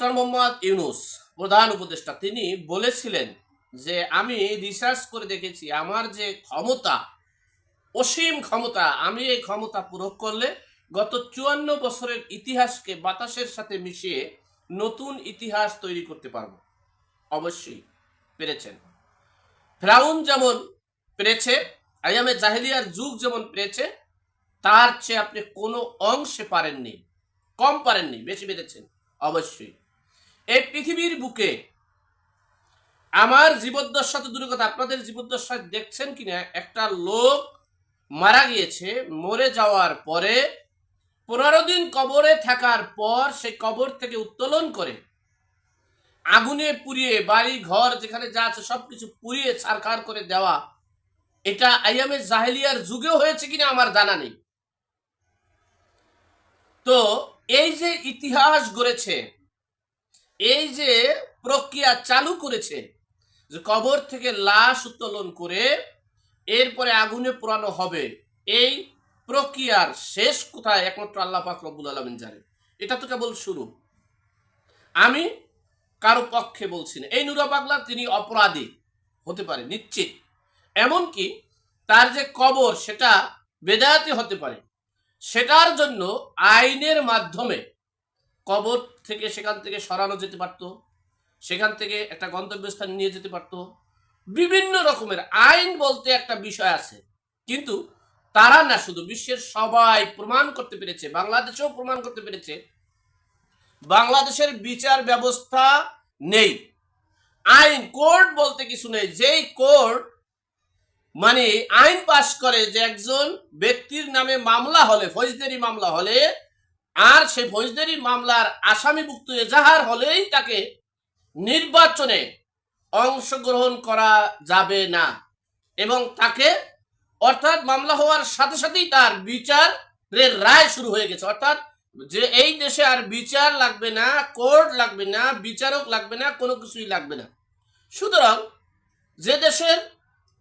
Doctor Mohammad Yunus, প্রধান উপদেষ্টা, তিনি বলেছিলেন যে, আমি রিসার্চ করে দেখেছি, আমার যে ক্ষমতা, অসীম ক্ষমতা, আমি এই ক্ষমতা প্রয়োগ করলে গত চুয়ান্ন বছরের ইতিহাসকে বাতাসের সাথে মিশিয়ে নতুন ইতিহাস তৈরি করতে পারব। অবশ্যই পেরেছেন। ফ্রাউন যেমন পেরেছে আয়ামে জাহেলিয়ার যুগ যেমন পেরেছে, তার চেয়ে আপনি কোনো অংশে পারেননি, কম পারেননি, বেশি পেরেছেন, অবশ্যই। এই পৃথিবীর বুকে আমার জীবদ্দশা তো দূরের কথা, আপনাদের জীবদ্দশা দেখছেন কিনা? একটা লোক মারা গিয়েছে, মরে যাওয়ার পরে পনেরো দিন কবরে থাকার পর সে কবর থেকে উত্তোলন করে, আগুনে পুড়িয়ে বাড়ি, ঘর, যেখানে যা আছে সবকিছু পুড়িয়ে ছারখার করে দেওয়া। এটা আইয়ামে জাহেলিয়ার যুগেও হয়েছে কিনা আমার জানা নেই। তো এই যে ইতিহাস গড়েছে এই যে প্রক্রিয়া চালু করেছে, যে কবর থেকে লাশ উত্তোলন করে এরপরে আগুনে পোড়ানো হবে, এই প্রক্রিয়ার শেষ কোথায় একমাত্র আল্লাহ পাক রব্বুল আলমিন জানে এটা তো কেবল শুরু। আমি কারও পক্ষে বলছি না। এই নুরা পাগলা তিনি অপরাধী হতে পারে, নিশ্চিত। এমনকি তার যে কবর, সেটা বেদায়াতি হতে পারে। সেটার জন্য আইনের মাধ্যমে কবর থেকে সেখান থেকে সরানো যেতে পারতো, সেখান থেকে একটা গন্তব্যস্থানে নিয়ে যেতে পারতো। বিভিন্ন রকমের আইন বলতে একটা বিষয় আছে, কিন্তু তারা না শুধু বিশ্বের সবাই প্রমাণ করতে পেরেছে, বাংলাদেশেও প্রমাণ করতে পেরেছে। বাংলাদেশের বিচার ব্যবস্থা নেই, আইন কোর্ট বলতে কিছু নেই। যেই কোর্ট মানে আইন পাশ করে যে একজন ব্যক্তির নামে মামলা হলে, ফৌজদারি মামলা হলে আর সেই ফৌজদারি মামলার আসামিভুক্ত এজাহার হলেই তাকে নির্বাচনে অংশগ্রহণ করা যাবে না। এবং তাকে অর্থাৎ মামলা হওয়ার সাথে সাথেই তার বিচারের রায় শুরু হয়ে গেছে। অর্থাৎ যে এই দেশে আর বিচার লাগবে না, কোর্ট লাগবে না, বিচারক লাগবে না, কোনো কিছুই লাগবে না। সুতরাং যে দেশের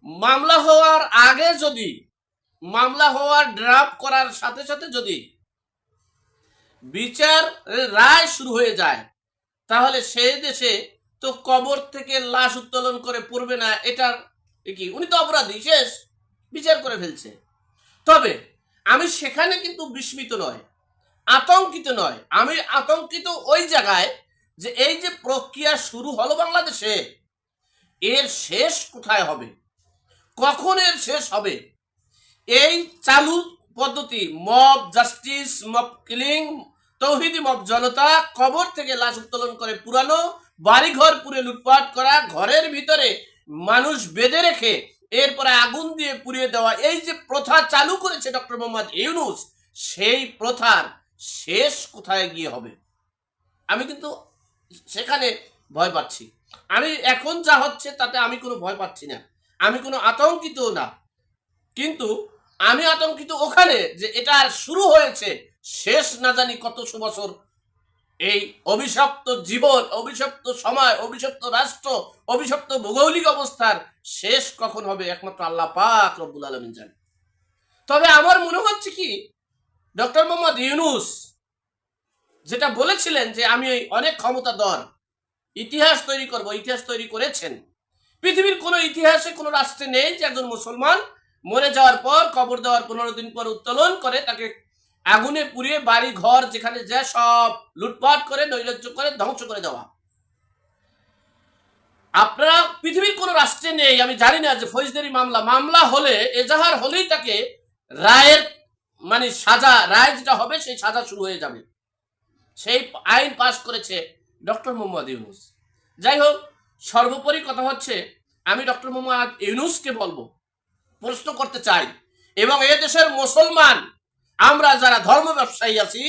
মামলা হওয়ার আগে যদি, মামলা হওয়ার ড্রাফট করার সাথে সাথে যদি বিচার রায় শুরু হয়ে যায়। তাহলে সেই দেশে তো কবর থেকে লাশ উত্তোলন করে পড়বে না, এটার কি? উনি তো অপরাধী, শেষ। বিচার করে ফেলছে। তবে আমি সেখানে কিন্তু বিস্মিত নয়, আতঙ্কিত নয়। আমি আতঙ্কিত ওই জায়গায় যে এই যে প্রক্রিয়া শুরু হলো বাংলাদেশে, এর শেষ কোথায় হবে? কখন এর শেষ হবে? এই চালু পদ্ধতি মব জাস্টিস মব কিলিং তৌহিদি মব জনতা, কবর থেকে লাশ উত্তোলন করে পুরানো, বাড়িঘর পুড়ে লুটপাট করা, ঘরের ভিতরে মানুষ বেঁধে রেখে এরপরে আগুন দিয়ে পুড়িয়ে দেওয়া, এই যে প্রথা চালু করেছে ডক্টর মোহাম্মদ ইউনুস, সেই প্রথার শেষ কোথায় গিয়ে হবে? আমি কিন্তু সেখানে ভয় পাচ্ছি। আমি এখন যা হচ্ছে তাতে আমি কোনো ভয় পাচ্ছি না। আমি কোনো আতঙ্কিত না। কিন্তু আমি আতঙ্কিত ওখানে যে এটা শুরু হয়েছে। শেষ না জানি কতশো বছর এই অভিশপ্ত জীবন, অভিশপ্ত সময়, অভিশপ্ত রাষ্ট্র, অভিশপ্ত ভৌগোলিক অবস্থার শেষ কখন হবে একমাত্র আল্লাহ পাক রব্বুল আলমিন জানে তবে আমার মনে হচ্ছে কি, ডক্টর মোহাম্মদ ইউনুস যেটা বলেছিলেন যে আমি ওই অনেক ক্ষমতাধর, ইতিহাস তৈরি করব, ইতিহাস তৈরি করেছেন। পৃথিবীর কোনো ইতিহাসে কোনো রাষ্ট্রে নেই যে একজন মুসলমান মরে যাওয়ার পর, কবর দেওয়ার পনেরো দিন পর উত্তোলন করে তাকে আগুনে পুড়িয়ে বাড়ি, ঘর যেখানে যায় সব লুটপাট করে, নৈরাজ্য করে, ধ্বংস করে দেওয়া। আপনারা পৃথিবীর কোনো রাষ্ট্রে নেই, আমি জানি না যে ফৌজদারি মামলা মামলা হলে, এজাহার হলেই তাকে রায়ের মানে সাজা, রায় যেটা হবে সেই সাজা শুরু হয়ে যাবে। সেই আইন পাশ করেছে ডক্টর মোহাম্মদ ইউনুস। যাই হোক, সর্বোপরি কথা হচ্ছে, আমি ডক্টর মোহাম্মদ ইউনুসকে বলব প্রশ্ন করতে চাই। এবং এ দেশের মুসলমান, আমরা যারা ধর্ম ব্যবসায়ী আছি,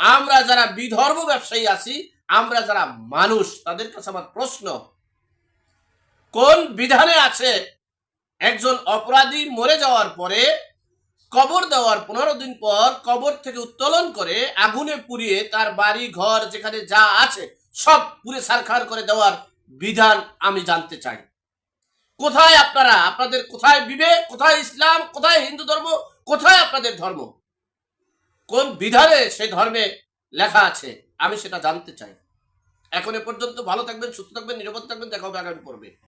আমরা যারা বিধর্ম ব্যবসায়ী আছি, আমরা যারা মানুষ, তাদের কাছে আমার প্রশ্ন, কোন বিধানে আছে একজন অপরাধী মরে যাওয়ার পরে, কবর দেওয়ার পনেরো দিন পর কবর থেকে উত্তোলন করে আগুনে পুড়িয়ে তার বাড়ি, ঘর, যেখানে যা আছে, সব পুড়ে সারখার করে দেওয়ার বিধান আমি জানতে চাই। কোথায় আপনারা? আপনাদের কোথায় বিবেক? কোথায় ইসলাম? কোথায় হিন্দু ধর্ম? কোথায় আপনাদের ধর্ম? কোন বিধানে সেই ধর্মে লেখা আছে? আমি সেটা জানতে চাই। এখন এ পর্যন্ত ভালো থাকবেন, সুস্থ থাকবেন, নিরাপদ থাকবেন। দেখা হবে আগামী পর্বে।